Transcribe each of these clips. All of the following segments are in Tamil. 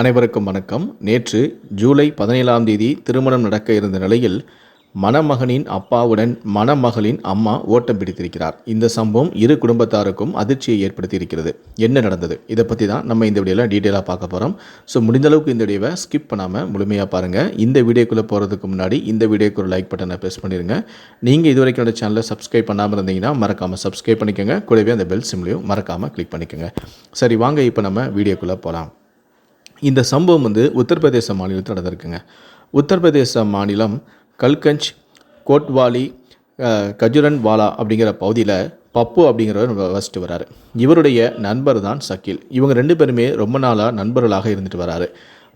அனைவருக்கும் வணக்கம். நேற்று ஜூலை பதினேழாம் தேதி திருமணம் நடக்க இருந்த நிலையில் மணமகனின் அப்பாவுடன் மணமகளின் அம்மா ஓட்டம் பிடித்திருக்கிறார். இந்த சம்பவம் இரு குடும்பத்தாருக்கும் அதிர்ச்சியை ஏற்படுத்தியிருக்கிறது. என்ன நடந்தது? இதை பற்றி தான் நம்ம இந்த வீடியோவில் டீட்டெயிலாக பார்க்க போகிறோம் ஸோ முடிந்தளவுக்கு இந்த வீடியோவை ஸ்கிப் பண்ணாமல் முழுமையாக பாருங்கள் இந்த வீடியோக்குள்ளே போகிறதுக்கு முன்னாடி இந்த வீடியோக்கு ஒரு லைக் பட்டனை ப்ரெஸ் பண்ணிடுங்க நீங்கள் இது வரைக்கும் என்னோட சேனலை சப்ஸ்கிரைப் பண்ணாமல் இருந்தீங்கன்னா மறக்காமல் சப்ஸ்கிரைப் பண்ணிக்கோங்க. கூடவே அந்த பெல் சிம்லையும் மறக்காமல் கிளிக் பண்ணிக்கோங்க. சரி வாங்க இப்போ நம்ம வீடியோக்குள்ளே போகலாம் இந்த சம்பவம் வந்து உத்தரப்பிரதேச மாநிலத்தில் நடந்திருக்குங்க. உத்தரப்பிரதேச மாநிலம் கல்கஞ்ச் கோட்வாலி கஜுரன் வாலா அப்படிங்கிற பகுதியில் பப்பு அப்படிங்கிறவர் வசிட்டு வராரு. இவருடைய நண்பர் தான் சக்கீல். இவங்க ரெண்டு பேருமே ரொம்ப நாளாக நண்பர்களாக இருந்துட்டு வராரு.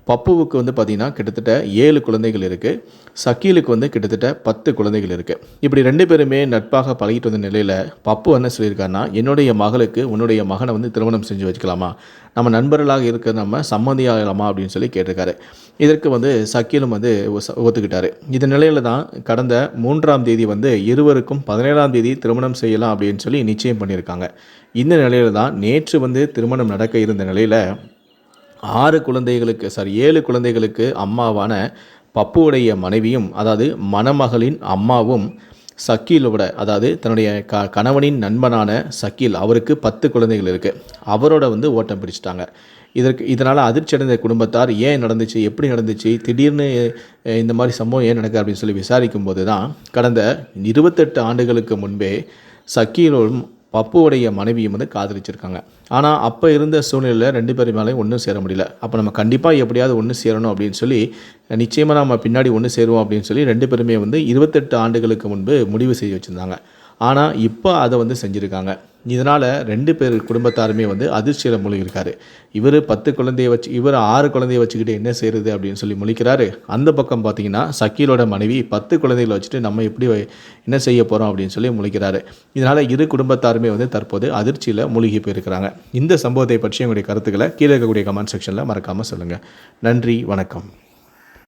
பப்புவுக்கு வந்து பார்த்திங்கன்னா கிட்டத்தட்ட ஏழு குழந்தைகள் இருக்குது சக்கீலுக்கு வந்து கிட்டத்தட்ட பத்து குழந்தைகள் இருக்குது இப்படி ரெண்டு பேருமே நட்பாக பழகிட்டு வந்த நிலையில் பப்பு என்ன சொல்லியிருக்காருன்னா என்னுடைய மகளுக்கு உன்னுடைய மகனை வந்து திருமணம் செஞ்சு வச்சுக்கலாமா? நம்ம நண்பர்களாக இருக்க நம்ம சம்மந்தியாகலாமா அப்படின்னு சொல்லி கேட்டிருக்காரு. இதற்கு வந்து சக்கீலும் வந்து ஒத்துக்கிட்டாரு. இந்த நிலையில் தான் கடந்த மூன்றாம் தேதி வந்து இருவருக்கும் பதினேழாம் தேதி திருமணம் செய்யலாம் அப்படின்னு சொல்லி நிச்சயம் பண்ணியிருக்காங்க. இந்த நிலையில் தான் நேற்று வந்து திருமணம் நடக்க இருந்த நிலையில் ஆறு குழந்தைகளுக்கு சாரி ஏழு குழந்தைகளுக்கு அம்மாவான பப்புவுடைய மனைவியும் அதாவது மணமகளின் அம்மாவும் சக்கீலோட அதாவது தன்னுடைய க கணவனின் நண்பனான சக்கீல் அவருக்கு பத்து குழந்தைகள் இருக்குது அவரோட வந்து ஓட்டம் பிடிச்சிட்டாங்க. இதற்கு இதனால் அதிர்ச்சி அடைந்த குடும்பத்தார் ஏன் நடந்துச்சு எப்படி நடந்துச்சு திடீர்னு இந்த மாதிரி சம்பவம் ஏன் நடக்குது அப்படின்னு சொல்லி விசாரிக்கும் போது தான் கடந்த இருபத்தெட்டு ஆண்டுகளுக்கு முன்பே சக்கீலும் பப்புவுடைய மனைவியும் வந்து காதலிச்சிருக்காங்க. ஆனால் அப்போ இருந்த சூழ்நிலையில் ரெண்டு பேருமேலையும் ஒன்றும் சேர முடியல. அப்போ நம்ம கண்டிப்பாக எப்படியாவது ஒன்று சேரணும் அப்படின்னு சொல்லி நிச்சயமாக நம்ம பின்னாடி ஒன்று சேருவோம் அப்படின்னு சொல்லி ரெண்டு பேருமே வந்து இருபத்தெட்டு ஆண்டுகளுக்கு முன்பு முடிவு செய்து வச்சுருந்தாங்க. ஆனால் இப்போ அதை வந்து செஞ்சுருக்காங்க. இதனால் ரெண்டு பேர் குடும்பத்தாருமே வந்து அதிர்ச்சியில் மூழ்கியிருக்காரு. இவர் பத்து குழந்தைய வச்சு இவர் ஆறு குழந்தைய வச்சுக்கிட்டு என்ன செய்கிறது அப்படின்னு சொல்லி முழிக்கிறாரு. அந்த பக்கம் பார்த்தீங்கன்னா சக்கீலோட மனைவி பத்து குழந்தைகளை வச்சுட்டு நம்ம எப்படி என்ன செய்ய போகிறோம் அப்படின்னு சொல்லி முழிக்கிறாரு. இதனால் இரு குடும்பத்தாருமே வந்து தற்போது அதிர்ச்சியில் மூழ்கி போயிருக்கிறாங்க. இந்த சம்பவத்தை பற்றி உங்களுடைய கருத்துக்களை கீழே இருக்கக்கூடிய கமெண்ட் செக்ஷனில் மறக்காமல் சொல்லுங்கள் நன்றி வணக்கம்.